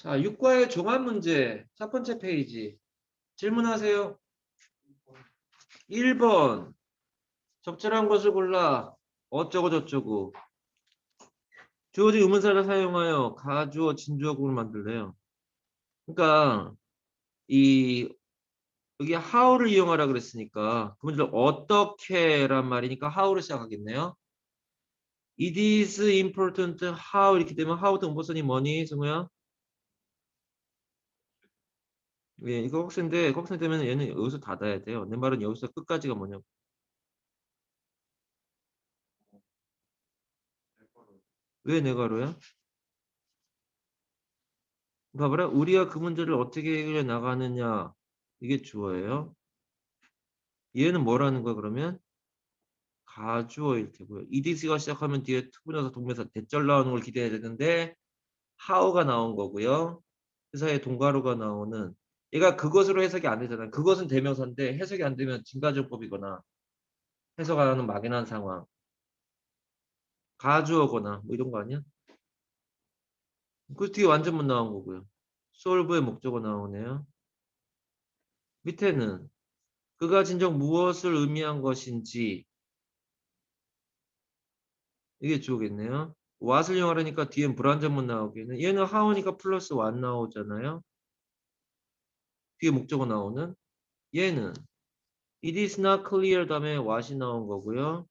자, 육과의 종합 문제. 첫 번째 페이지. 질문하세요. 1번. 적절한 것을 골라. 어쩌고 저쩌고. 주어진 의문사를 사용하여 가주어, 진주어구를 만들래요. 그러니까 이 여기 how를 이용하라 그랬으니까 그 문제를 어떻게란 말이니까 how로 시작하겠네요. It is important how 이렇게 되면 how 등보선이 뭐니 승우야? 예, 이거 혹시인데 혹시 되면 얘는 여기서 닫아야 돼요. 내 말은 여기서 끝까지가 뭐냐고. 왜 내가로야? 봐봐라. 우리가 그 문제를 어떻게 해결해 나가느냐. 이게 주어예요. 얘는 뭐라는 거야 그러면? 가주어일 테고요. EDC가 시작하면 뒤에 투분해서 동명사 대절 나오는 걸 기대해야 되는데 how가 나온 거고요. 회사에 동가로가 나오는 얘가 그것으로 해석이 안 되잖아요. 그것은 대명사인데 해석이 안 되면 진가정법이거나 해석하는 막연한 상황. 가주어거나 뭐 이런 거 아니야? 그 뒤에 완전문 나온 거고요. solve의 목적어 나오네요. 밑에는 그가 진정 무엇을 의미한 것인지 이게 주어겠네요. what을 이용하려니까 뒤엔 불완전문 나오겠네. 얘는 how니까 플러스 what 나오잖아요. 뒤에 목적어 나오는 얘는 it is not clear 다음에 what이 나온 거고요.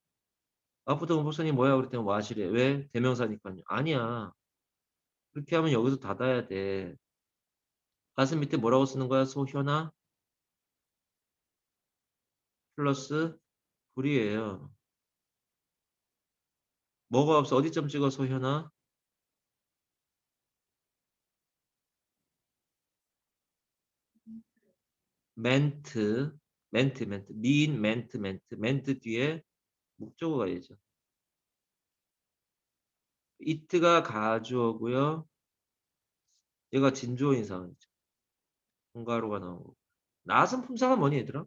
앞부터 원포선이 뭐야 그랬더니 what이래. 왜? 대명사니까요. 아니야. 그렇게 하면 여기서 닫아야 돼. 가슴 밑에 뭐라고 쓰는 거야? 소현아? 플러스 불이에요. 뭐가 없어? 어디점 찍어 소현아? 멘트, 멘트, 멘트, mean, 멘트, 멘트, 멘트 뒤에 목적어가 되죠. it가 가주어고요. 얘가 진주어인 상황이죠. 공가로가 나오고. 나선 품사가 뭐니 얘들아?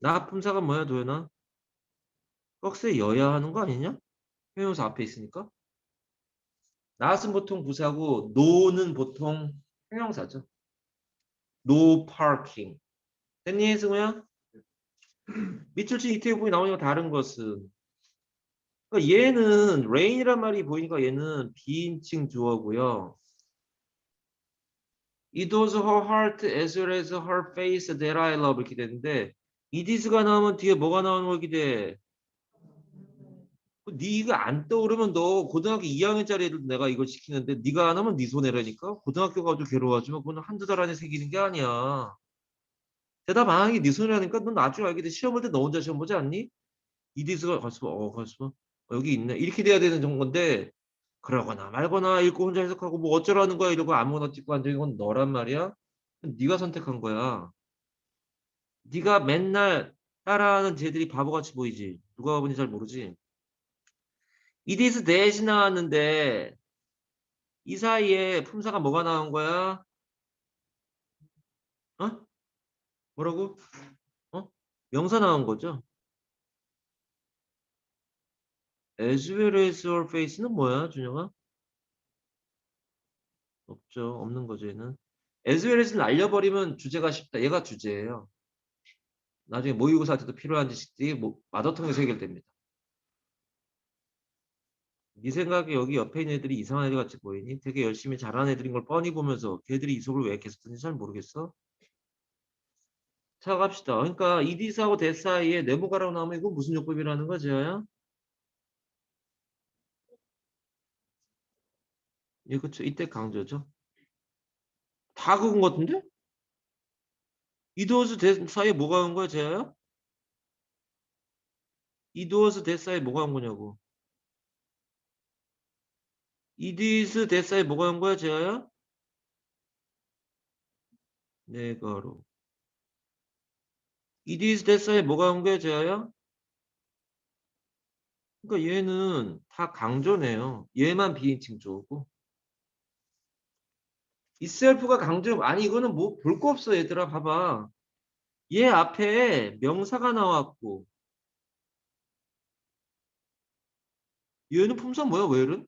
나 품사가 뭐야 도현아? 꺽쇠 여야 하는 거 아니냐? 형용사 앞에 있으니까. 나은 보통 부사고 노는 보통 형용사죠. No parking. 됐니 승우야? 밑줄 치 이태부이 나오니까 다른 것은 그러니까 얘는 rain이란 말이 보이니까 얘는 비인칭 주어고요. It was her heart as well as her face that I love 이렇게 되는데 it is가 나오면 뒤에 뭐가 나오는 걸 기대? 네가 안 떠오르면 너 고등학교 2학년짜리 애들 내가 이걸 시키는데 네가 안 하면 네 손해라니까? 고등학교 가지고 괴로워하지만 그건 한두 달 안에 새기는 게 아니야. 대답 안 하는 게 네 손해라니까? 넌 나중에 알게 돼. 시험 볼 때 너 혼자 시험 보지 않니? 이디스가 가서 봐, 어 가서 봐 어, 여기 있네. 이렇게 돼야 되는 정도인데 그러거나 말거나 읽고 혼자 해석하고 뭐 어쩌라는 거야 이러고 아무거나 찍고 앉은 건 너란 말이야? 네가 선택한 거야. 네가 맨날 따라하는 쟤들이 바보같이 보이지? 누가 보니 잘 모르지 is that이 나왔는데 이 사이에 품사가 뭐가 나온 거야? 어? 뭐라고? 어? 명사 나온 거죠? as well as your face는 뭐야, 준영아? 없죠. 없는 거죠, 얘는. as well as는 알려버리면 주제가 쉽다. 얘가 주제예요. 나중에 모의고사 때도 필요한 지식들이 뭐, 마더통에서 해결됩니다. 네 생각에 여기 옆에 있는 애들이 이상한 애들 같이 보이니? 되게 열심히 잘하는 애들인 걸 뻔히 보면서 걔들이 이 속을 왜 계속 듣는지 잘 모르겠어? 자 갑시다. 그러니까 이디스하고 대 사이에 네모가라고 나오면 이건 무슨 요법이라는? 야? 예, 그쵸. 이때 강조죠. 다 그건 것 같은데? 이도어스 대 사이에 뭐가 온 거야, 제야야? 이도어스 대 사이에 뭐가 온 거냐고. 이디스 대사에 뭐가 온 거야, 제아야? 네가로. 이디스 대사에 뭐가 온 거야, 제아야? 그러니까 얘는 다 강조네요. 얘만 비인칭 조고. 이셀프가 강조 아니 이거는 뭐 볼 거 없어 얘들아 봐봐. 얘 앞에 명사가 나왔고 얘는 품사 뭐야 왜 이런?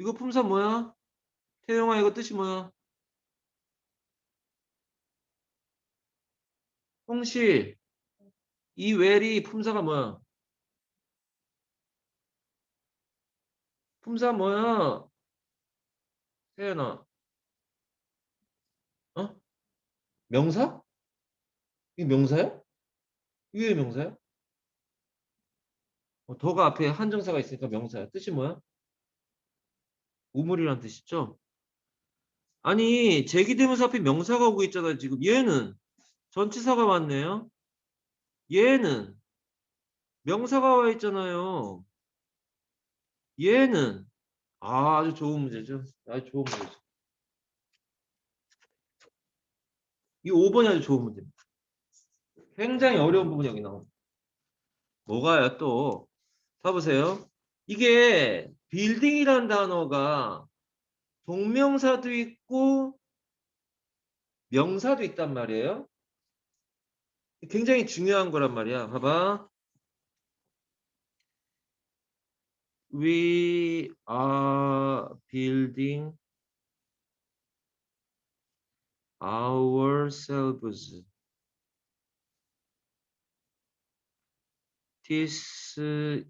이거 품사 뭐야? 태영아 이거 뜻이 뭐야? 홍시 이 웰이 품사가 뭐야? 품사 뭐야? 태연아 어? 명사? 이게 명사야? 이게 왜 명사야? 어, 더가 앞에 한정사가 있으니까 명사야. 뜻이 뭐야? 우물이란 뜻이죠? 아니 제기대명사 앞에 명사가 오고 있잖아 지금 얘는 전치사가 왔네요. 얘는 명사가 와 있잖아요. 얘는 아, 아주 좋은 문제죠. 아주 좋은 문제죠. 이 5번이 아주 좋은 문제입니다. 굉장히 어려운 부분이 여기 나옵니다. 뭐가요 또? 봐보세요. 이게 빌딩이라는 단어가 동명사도 있고 명사도 있단 말이에요. 굉장히 중요한 거란 말이야. 봐봐. We are building ourselves. This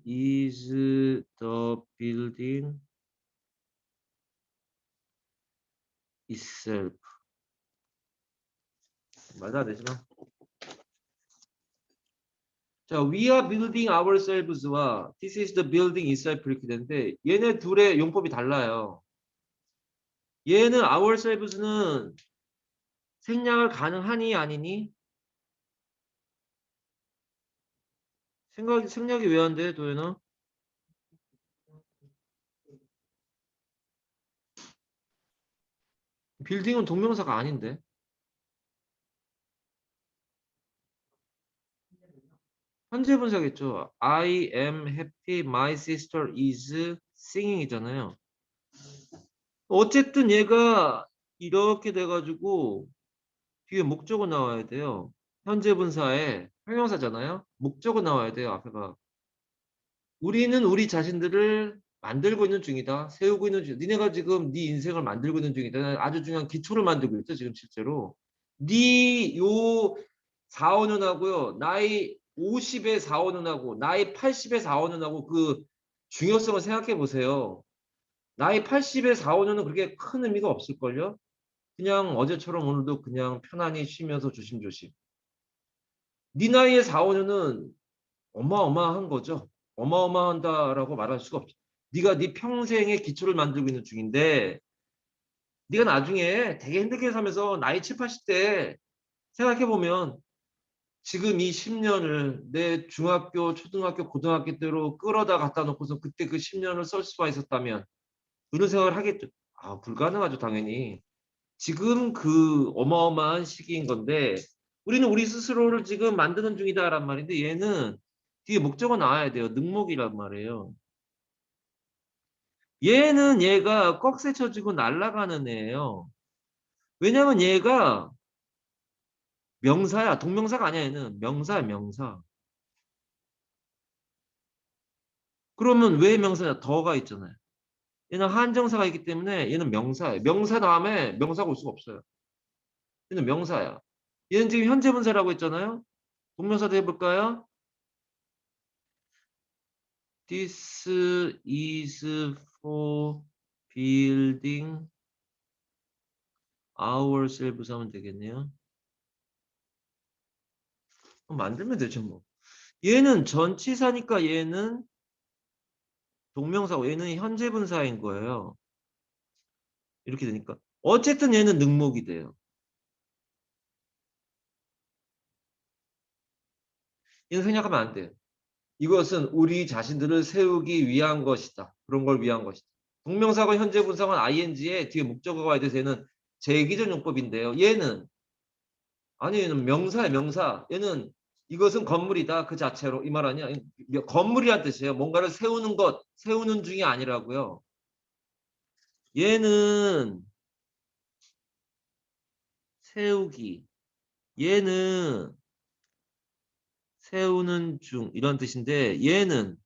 is the building itself. 맞아, 되지만. 자, we are building ourselves와 this is the building itself 이렇게 되는데 얘네 둘의 용법이 달라요. 얘는 ourselves는 생략을 가능하니 아니니? 생각 생략이 왜 안 돼, 도현아? 빌딩은 동명사가 아닌데. 현재 분사겠죠. I am happy. My sister is singing이잖아요. 어쨌든 얘가 이렇게 돼가지고 뒤에 목적어 나와야 돼요. 현재 분사에 형용사잖아요. 목적어 나와야 돼요. 앞에가. 우리는 우리 자신들을 만들고 있는 중이다. 세우고 있는 중. 니네가 지금 네 인생을 만들고 있는 중이다. 아주 중요한 기초를 만들고 있어 지금 실제로. 네요 4, 5년 하고요. 나이 50에 4, 5년 하고 나이 80에 4, 5년 하고 그 중요성을 생각해 보세요. 나이 80에 4, 5년은 그렇게 큰 의미가 없을걸요? 그냥 어제처럼 오늘도 그냥 편안히 쉬면서 조심조심. 네 나이에 4, 5년은 어마어마한 거죠. 어마어마한다라고 말할 수가 없죠. 네가 네 평생의 기초를 만들고 있는 중인데 네가 나중에 되게 힘들게 살면서 나이 7, 80대 생각해 보면 지금 이 10년을 내 중학교, 초등학교, 고등학교 때로 끌어다 갖다 놓고서 그때 그 10년을 쓸 수가 있었다면 이런 생각을 하겠죠. 아, 불가능하죠, 당연히. 지금 그 어마어마한 시기인 건데 우리는 우리 스스로를 지금 만드는 중이다란 말인데 얘는 뒤에 목적어 나와야 돼요. 능목이란 말이에요. 얘는 얘가 꺽쇠 쳐지고 날아가는 애예요. 왜냐면 얘가 명사야. 동명사가 아니야 얘는. 명사야 명사. 그러면 왜 명사냐? 더가 있잖아요. 얘는 한정사가 있기 때문에 얘는 명사예요. 명사 다음에 명사가 올 수가 없어요. 얘는 명사야. 얘는 지금 현재 분사라고 했잖아요. 동명사도 해볼까요? This is for building ourselves 하면 되겠네요. 만들면 되죠 뭐. 얘는 전치사니까 얘는 동명사고 얘는 현재 분사인 거예요. 이렇게 되니까 어쨌든 얘는 능목이 돼요. 얘는 생략하면 안 돼요. 이것은 우리 자신들을 세우기 위한 것이다. 그런 걸 위한 것이다. 동명사가 현재 분사는 ing에 뒤에 목적어가 얘는 제기전 용법인데요. 얘는 아니 얘는 명사야 명사. 얘는 이것은 건물이다 그 자체로 이 말 아니야. 건물이란 뜻이에요. 뭔가를 세우는 것, 세우는 중이 아니라고요. 얘는 세우기. 얘는 세우는 중 이런 뜻인데 얘는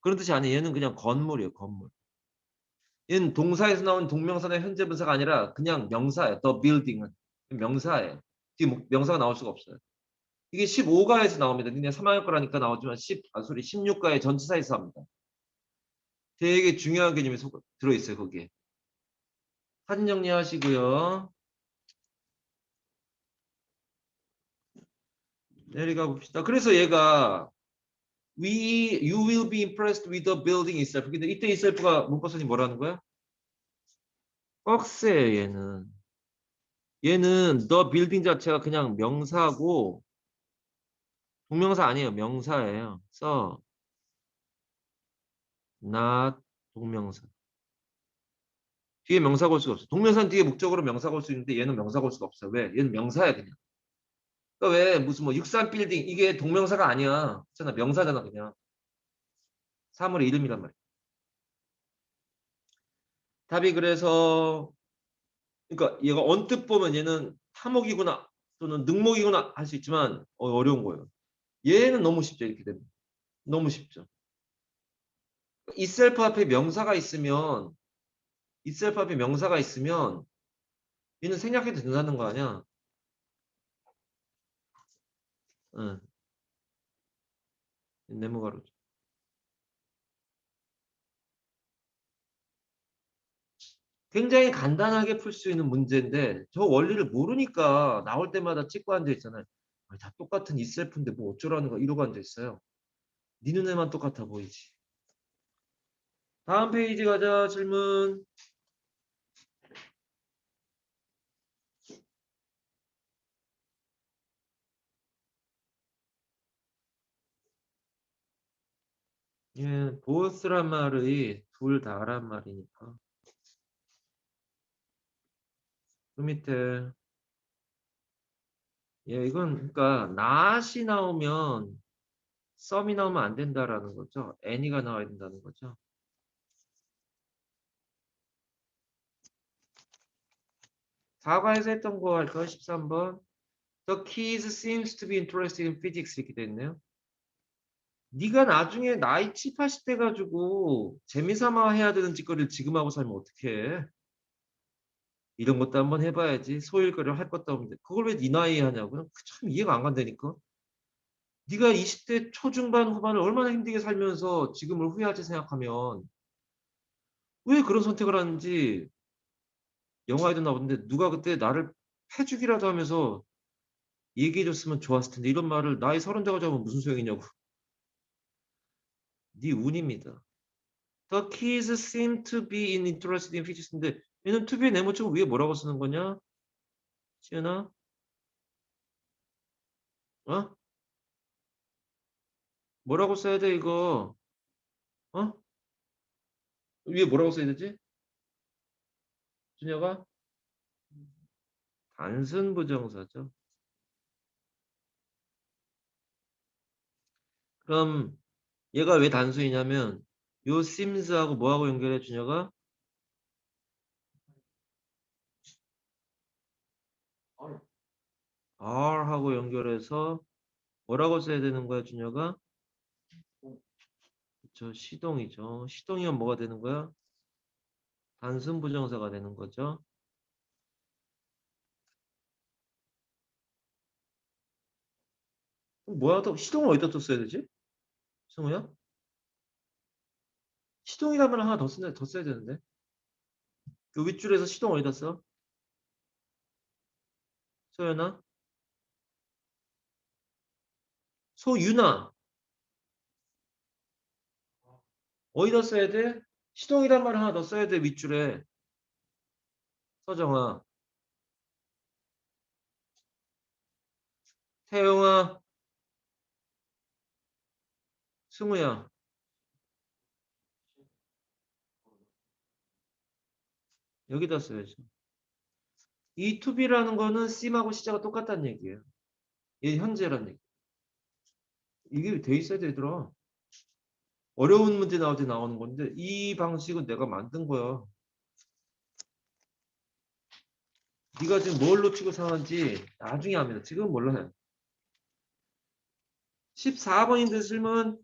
그런 뜻이 아니에요. 얘는 그냥 건물이에요. 건물. 얘는 동사에서 나온 동명사의 현재 분사가 아니라 그냥 명사예요. The building은 명사예요. 뒤에 목- 명사가 나올 수가 없어요. 이게 15가에서 나옵니다. 니네 3학년 거라니까 나오지만 10, 아, 소리 16가의 전치사에서 합니다. 되게 중요한 개념이 속- 들어있어요, 거기에. 사진 정리하시고요. 내려가 봅시다. 그래서 얘가 we you will be impressed with the building itself. 근데 이때 itself가 문법선이 뭐라는 거야? 꺽쇠예요, 얘는. 얘는 the building 자체가 그냥 명사고 동명사 아니에요. 명사예요. 써 not 동명사. 뒤에 명사가 올 수가 없어. 동명사는 뒤에 목적으로 명사가 올수 있는데 얘는 명사가 올 수가 없어. 왜? 얘는 명사야 그냥. 그러니까 왜 무슨 뭐 육산 빌딩 이게 동명사가 아니야. 그렇잖아. 명사잖아 그냥. 사물의 이름이란 말이야. 답이 그래서 그러니까 얘가 언뜻 보면 얘는 탐목이구나 또는 능목이구나 할 수 있지만 어, 어려운 거예요. 얘는 너무 쉽죠 이렇게 되면 너무 쉽죠. 이셀프 앞에 명사가 있으면 이셀프 앞에 명사가 있으면 얘는 생략해도 된다는 거 아니야? 응. 네모 가로죠. 굉장히 간단하게 풀 수 있는 문제인데 저 원리를 모르니까 나올 때마다 찍고 앉아 있잖아요. 다 똑같은 이셀프인데 뭐 어쩌라는 거 이러고 앉아 있어요. 네 눈에만 똑같아 보이지. 다음 페이지 가자 질문. 예, both란 말이 둘 다란 말이니까. 그 밑에 예, 이건 그러니까 not이 나오면 썸이 나오면 안 된다라는 거죠. any가 나와야 된다는 거죠. 사과에서 했던 거 할까요? 13번. The kids seems to be interested in physics 이렇게 돼 있네요. 네가 나중에 나이 7, 80대 가지고 재미삼아 해야 되는 짓거리를 지금 하고 살면 어떡해? 이런 것도 한번 해봐야지. 소일거리를 할 것도 없는데 그걸 왜 네 나이에 하냐고요? 그참 이해가 안 간다니까. 네가 20대 초중반 후반을 얼마나 힘들게 살면서 지금을 후회할지 생각하면 왜 그런 선택을 하는지 영화에도 나오는데 누가 그때 나를 패주기라도 하면서 얘기해줬으면 좋았을 텐데 이런 말을 나이 서른 돼가지고 하면 무슨 소용이냐고. 네 운입니다. The kids seem to be in interested in physics인데 얘는 to be의 네모치고 위에 뭐라고 쓰는 거냐? 지은아? 어? 뭐라고 써야 돼 이거? 어? 위에 뭐라고 써야 되지? 준혁아? 단순 부정사죠. 그럼 얘가 왜 단순이냐면 요 sims하고 뭐하고 연결해 준혁아? R하고 연결해서 뭐라고 써야 되는 거야 준혁아? 그쵸 시동이죠. 시동이면 뭐가 되는 거야? 단순 부정사가 되는 거죠. 그럼 뭐야 또 시동을 어디다 또 써야 되지? 승우야? 시동이라면 하나 더 쓰, 더 써야 되는데. 그 윗줄에서 시동 어디다 써? 소연아? 소윤아. 어디다 써야 돼? 시동이란 말 하나 더 써야 돼, 윗줄에. 서정아. 태영아. 승우야. 여기다 써야죠. 이 to be라는 거는 sim하고 시자가 똑같다는 얘기예요. 얘 현재란 얘기. 이게 돼 있어야 되더라. 어려운 문제 나올 때 나오는 건데 이 방식은 내가 만든 거야. 네가 지금 뭘 놓치고 사는지 나중에 합니다. 지금 몰라요. 14번인데 질문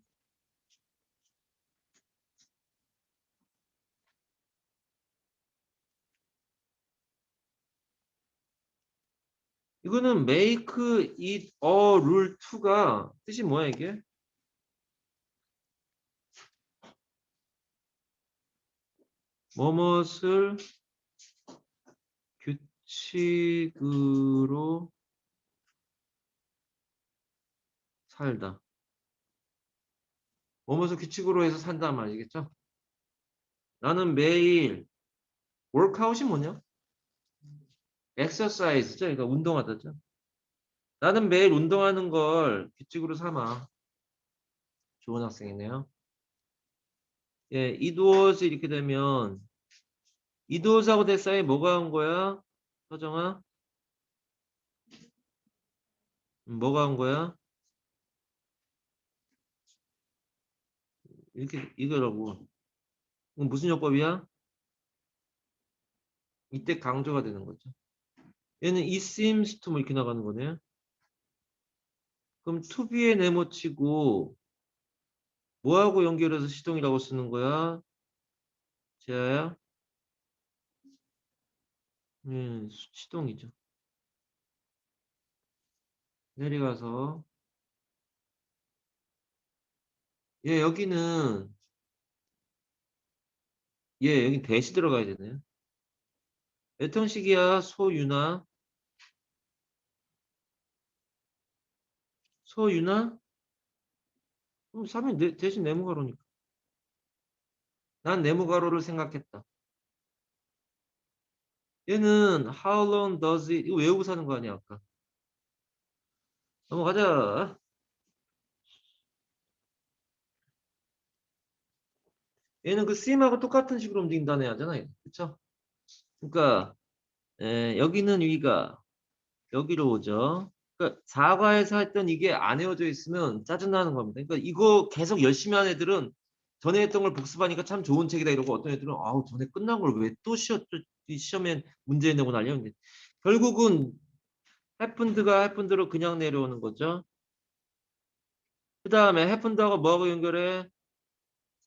이거는 make it a rule to가 뜻이 뭐야 이게? 뭐뭇을 규칙으로 살다. 뭐뭇을 규칙으로 해서 산단 말이겠죠? 나는 매일 workout이 뭐냐? Exercise죠. 그러니까 운동하다죠. 나는 매일 운동하는 걸 규칙으로 삼아. 좋은 학생이네요. 예, was 이렇게 되면 될 사이에 뭐가 온 거야? 서정아? 음, 뭐가 온 거야? 이렇게 이거라고. 무슨 요법이야? 이때 강조가 되는 거죠. 얘는 it seems to 뭐 이렇게 나가는 거네. 그럼 to be에 네모치고 뭐하고 연결해서 시동이라고 쓰는 거야? 제아야? 네, 시동이죠. 내려가서 얘 여기는 얘 여기 대시 들어가야 되네. 몇 형식이야? 소유나? 소유나? 그럼 3이 내, 대신 네모가로니까. 난 네모가로를 생각했다. 얘는 how long does it 이거 외우고 사는 거 아니야 아까. 넘어가자. 얘는 그 sim하고 똑같은 식으로 움직인다는 애잖아. 그쵸? 그러니까 에, 여기는 위가 여기로 오죠. 그러니까 사과에서 했던 이게 안 외워져 있으면 짜증나는 겁니다. 그러니까 이거 계속 열심히 한 애들은 전에 했던 걸 복습하니까 참 좋은 책이다 이러고 어떤 애들은 아우 전에 끝난 걸 왜 또 시험, 시험에 문제 내고 난리야. 결국은 해픈드가 해픈드로 그냥 내려오는 거죠. 그 다음에 해픈드하고 뭐하고 연결해?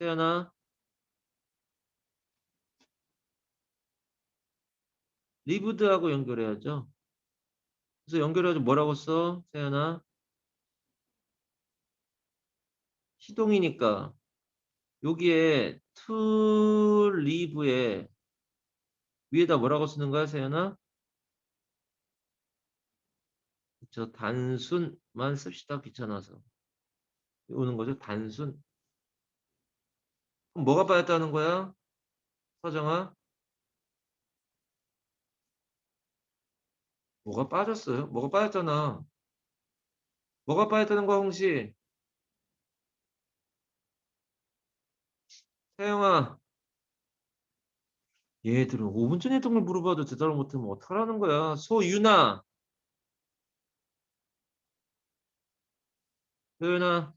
세연아. 리브드하고 연결해야죠. 그래서 연결해서 뭐라고 써? 세연아. 시동이니까 여기에 to live에 위에다 뭐라고 쓰는 거야, 세연아? 저 단순만 씁시다 귀찮아서 오는 거죠 단순 그럼 뭐가 빠졌다는 거야 서정아 뭐가 빠졌어요? 뭐가 빠졌잖아. 뭐가 빠졌다는 거야 홍시 세영아. 얘들은 5분 전에 했던 걸 물어봐도 대답을 못하면 어떡하라는 거야? 소윤아. 소윤아.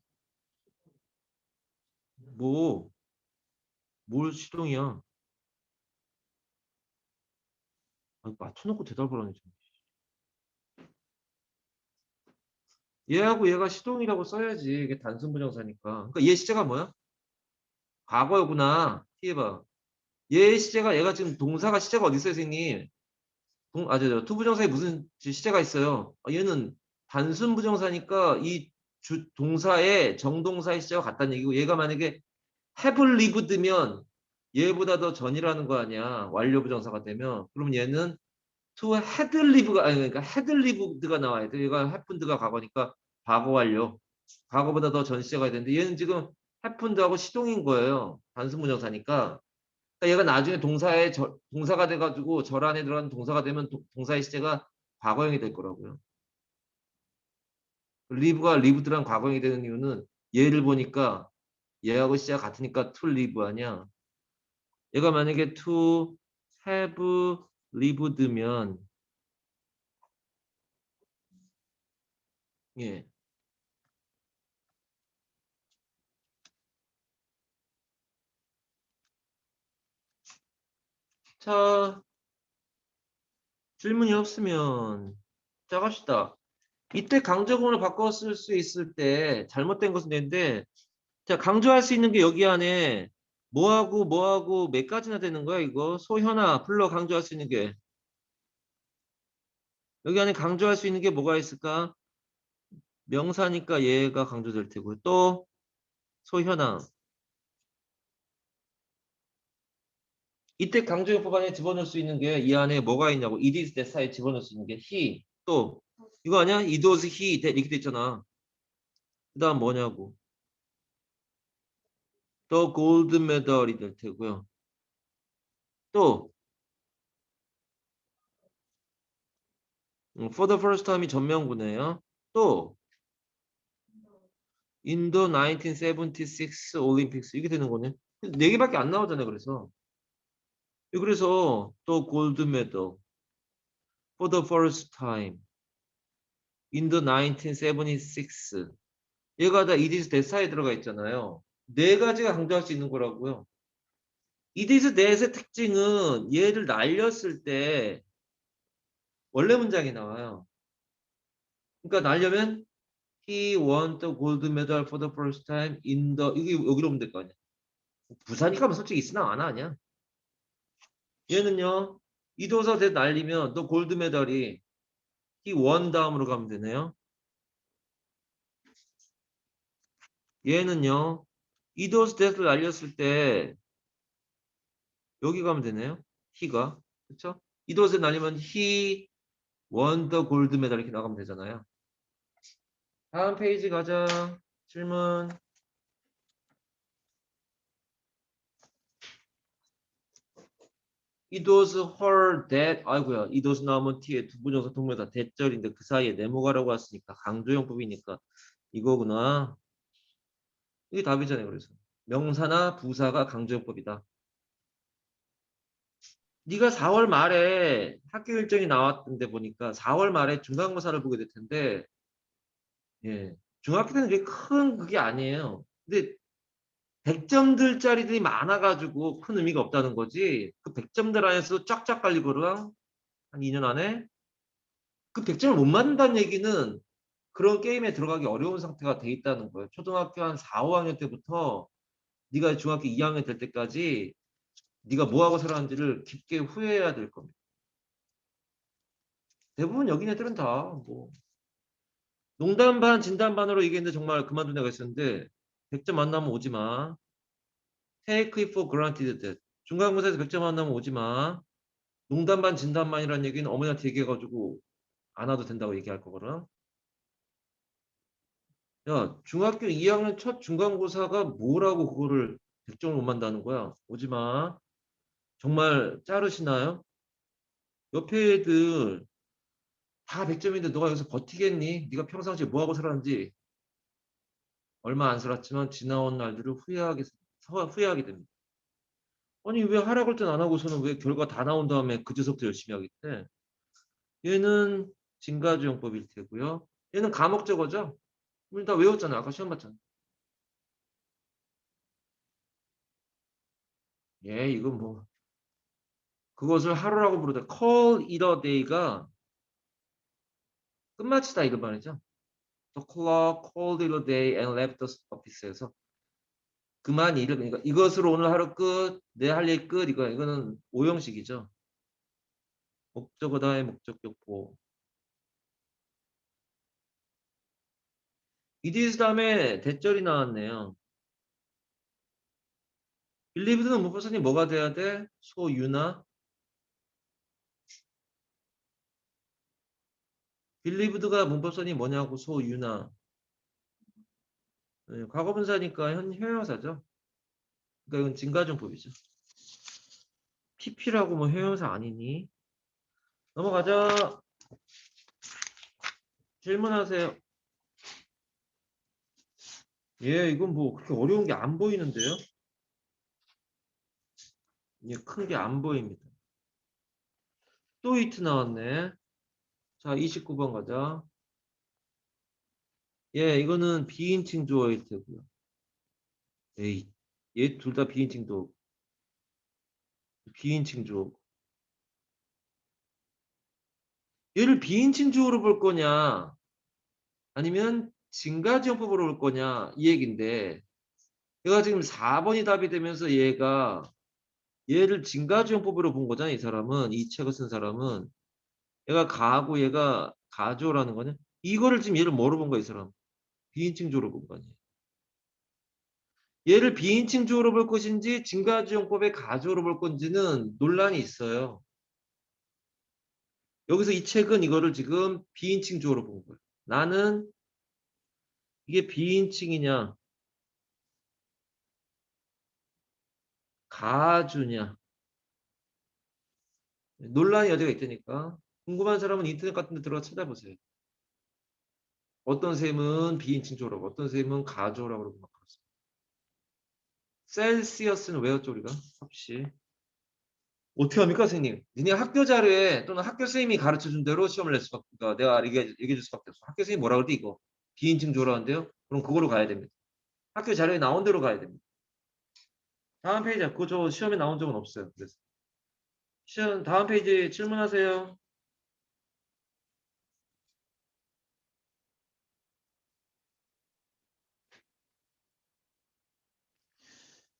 뭐, 뭘 시동이야? 아, 맞춰놓고 대답을 하네. 좀. 얘하고 얘가 시동이라고 써야지. 이게 단순 부정사니까. 그러니까 얘 시제가 뭐야? 과거구나. 피해봐. 얘 시제가 얘가 지금 동사가 시제가 어디 있어요, 선생님? 동, 아, 저, 저, 투부정사에 무슨 시제가 있어요? 아, 얘는 단순 부정사니까 이 주, 동사의 정동사의 시제와 같다는 얘기고 얘가 만약에 have lived면 얘보다 더 전이라는 거 아니야. 완료 부정사가 되면. 그럼 얘는 to live가 아니 그러니까 lived가 나와야 돼. 얘가 happened가 과거니까 과거 완료. 과거보다 더 전 시제가 되는데 얘는 지금 happened하고 시동인 거예요. 단순 부정사니까. 그러니까 얘가 나중에 동사의 저, 동사가 돼 가지고 절 안에 들어가는 동사가 되면 도, 동사의 시제가 과거형이 될 거라고요. live가 lived랑 과거형이 되는 이유는 얘를 보니까 얘하고 시제가 같으니까 to live 아니야. 얘가 만약에 to have lived면 예. 자, 질문이 없으면 자 갑시다. 이때 강조문을 바꿔 쓸수 있을 때 잘못된 것은 되는데 자 강조할 수 있는 게 여기 안에 뭐하고 뭐하고 몇 가지나 되는 거야 이거 소현아 불러 강조할 수 있는 게 여기 안에 강조할 수 있는 게 뭐가 있을까? 명사니까 얘가 강조될 테고요. 또 소현황. 이때 강조용법 안에 집어넣을 수 있는 게 이 안에 뭐가 있냐고 it is that 사이에 집어넣을 수 있는 게 he 또 이거 아니야? it was he that 이렇게 돼 있잖아. 그 다음 뭐냐고 또 골드 메달이 될 테고요. 또 음, for the first time이 전명구네요. 또 the 1976 올림픽스 이게 되는 거네. 네 개밖에 안 나오잖아요. 그래서 그래서 또 골드 메달 for the first time in the 1976 얘가 다 이디스 대사에 들어가 있잖아요. 네 가지가 강조할 수 있는 거라고요. 이디스 대의 특징은 얘를 날렸을 때 원래 문장이 나와요. 그러니까 날려면 he won the gold medal for the first time in the 이게 여기로 오면 될 거 아니야. 부사니까 뭐 솔직히 있으나 안 하냐. 얘는요. 이 도사 대 날리면 또 골드 메달이 he won 다음으로 가면 되네요. 얘는요. 이 도스 대를 날렸을 때 여기 가면 되네요. he가 그렇죠? 이 도스 날리면 he won the gold medal 이렇게 나가면 되잖아요. 다음 페이지 가자. 질문. It was her that 아이고야 it was 나오면 뒤에 두 부정사 동명사 대절인데 그 사이에 네모가라고 왔으니까 강조형법이니까 이거구나 이게 답이잖아요 그래서 명사나 부사가 강조형법이다 네가 4월 말에 학교 일정이 나왔던데 보니까 4월 말에 중간고사를 보게 될 텐데 예 중학교 때는 그게 큰 그게 아니에요 근데 100점들짜리들이 많아가지고 큰 의미가 없다는 거지. 그 100점들 안에서 쫙쫙 깔리거랑 한 2년 안에 그 100점을 못 맞는다는 얘기는 그런 게임에 들어가기 어려운 상태가 돼 있다는 거예요. 초등학교 한 4, 5학년 때부터 네가 중학교 2학년 될 때까지 네가 뭐하고 살았는지를 깊게 후회해야 될 겁니다. 대부분 여기 애들은 다뭐 농담 반 진담 반으로 얘기했는데 정말 그만둔 애가 있었는데 100점 만나면 오지 마. Take it for granted. 중간고사에서 100점 만나면 오지 마. 농담 반 진담 반이라는 얘기는 어머니한테 얘기해가지고 안 와도 된다고 얘기할 거거든. 야, 중학교 2학년 첫 중간고사가 뭐라고 그거를 100점을 못 만다는 거야? 오지 마. 정말 자르시나요? 옆에 애들 다 100점인데 너가 여기서 버티겠니? 네가 평상시에 뭐하고 살았는지 얼마 안 살았지만 지나온 날들을 후회하게, 후회하게 됩니다. 아니 왜 하라고 할 땐 안 하고서는 왜 결과 다 나온 다음에 그제서부터 열심히 하겠대? 얘는 진가주용법일 테고요. 얘는 과목적어죠? 우리 다 외웠잖아. 아까 시험 봤잖아. 예, 이건 뭐 그것을 하루라고 부르다. call it a day가 끝마치다 이런 말이죠. The clock called it a day and left the office에서 그만 일을 그러니까 이것으로 오늘 하루 끝, 내 할 일 끝 이거 이거는 오형식이죠. 목적어다의 목적격보. 다음에 대절이 나왔네요. believe는 문법선이 뭐가 돼야 돼? 소유나 believed가 문법선이 뭐냐고 소유나 네, 과거분사니까 현 형용사죠. 그러니까 이건 진가정법이죠. PP라고 뭐 형용사 아니니? 넘어가자. 질문하세요. 예, 이건 뭐 그렇게 어려운 게 안 보이는데요? 예, 큰 게 안 보입니다. 또 이트 나왔네. 자, 29번 가자. 예, 이거는 비인칭 주어일 테고요. 에이, 얘 둘 다 비인칭 도 비인칭 주어. 얘를 비인칭 주어로 볼 거냐, 아니면 진가지용법으로 볼 거냐 이 얘긴데, 얘가 지금 4번이 답이 되면서 얘가 얘를 진가지용법으로 본 거잖아, 이 사람은 이 책을 쓴 사람은 얘가 가고 얘가 가죠라는 거냐? 이거를 지금 얘를 뭐로 본 거야 이 사람? 비인칭 조로 본 거지. 얘를 비인칭 조로 볼 것인지 증가주용법의 가조로 볼 건지는 논란이 있어요. 여기서 이 책은 이거를 지금 비인칭 조로 본 거예요. 나는 이게 비인칭이냐 가주냐 논란의 여지가 있다니까 궁금한 사람은 인터넷 같은 데 들어가 찾아보세요. 어떤 셈은 비인칭조라고 어떤 셈은 가조라고 그러고 막 그렇습니다. 셀시어스는 외웠죠 우리가? 혹시 어떻게 합니까 선생님? 니네 학교 자료에 또는 학교 선생님이 가르쳐준 대로 시험을 낼 수밖에 없다. 내가 얘기해, 얘기해 줄 수밖에 없어. 학교 선생님이 뭐라 그러지 이거? 비인칭 조라는데요? 그럼 그거로 가야 됩니다. 학교 자료에 나온 대로 가야 됩니다. 다음 페이지야. 그거 저 시험에 나온 적은 없어요. 그래서 시험 다음 페이지 질문하세요.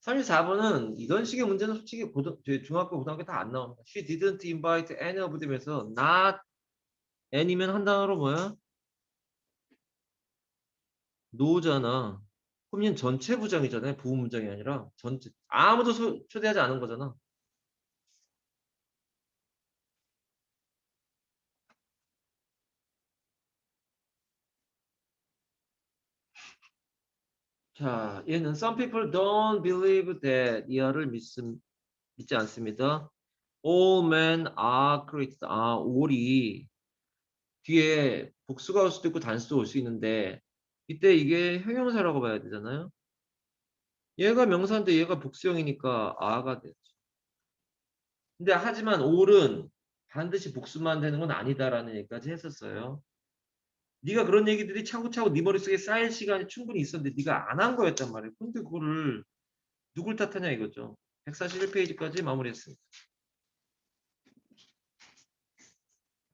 34번은 이런 식의 문제는 솔직히 고등, 중학교, 고등학교 다 안 나옵니다. She didn't invite any of them에서 not any면 한 단어로 뭐야? 그럼 얘는 전체 부정이잖아요. 부분 문장이 아니라 전체 아무도 소- 초대하지 않은 거잖아. 자, 얘는 some people don't believe that 이하를 믿, 믿지 않습니다. All men are created. 아, all이 뒤에 복수가 올 수도 있고 단수도 올 수 있는데 이때 이게 형용사라고 봐야 되잖아요. 얘가 명사인데 얘가 복수형이니까 아가 되죠. 근데 하지만 all은 반드시 복수만 되는 건 아니다라는 얘기까지 했었어요. 네가 그런 얘기들이 차고차고 네 머릿속에 쌓일 시간이 충분히 있었는데 네가 안 한 거였단 말이에요. 근데 그거를 누굴 탓하냐 이거죠. 141페이지까지 마무리했습니다.